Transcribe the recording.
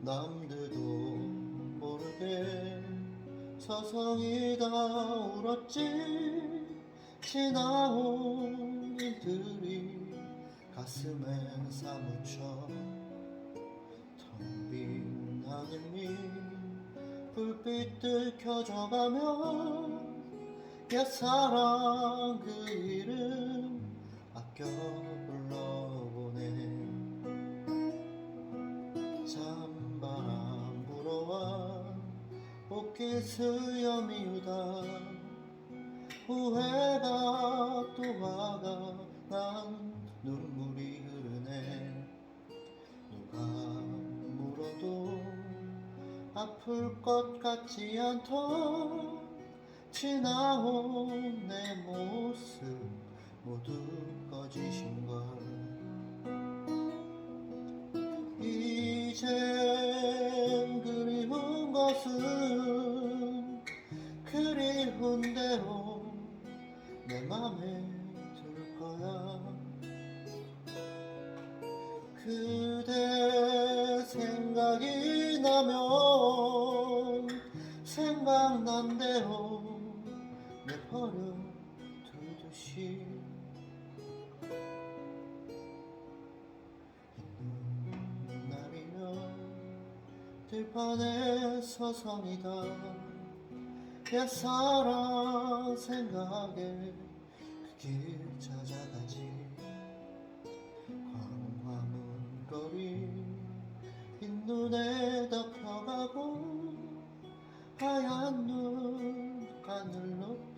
남들도 모르게 서성이다 울었지. 지나온 일들이 가슴에 사무쳐 텅빈 하늘 위 불빛들 켜져가면 옛사랑 그 이름 아껴 불러보네 찬바람 불어와 옷깃 스여 미우다. 후회가 아플 것 같지 않던 지나온 내 모습 모두 꺼지신 걸. 이젠 그리운 것은 그리운 대로 내 맘에 들 거야. 그대 생각이 나면 생각난 대로 내버려 두듯이 날이면 들판에 서성이다. 옛사랑 생각에 그 길 찾아가지 하얀 눈 하늘 높이 자꾸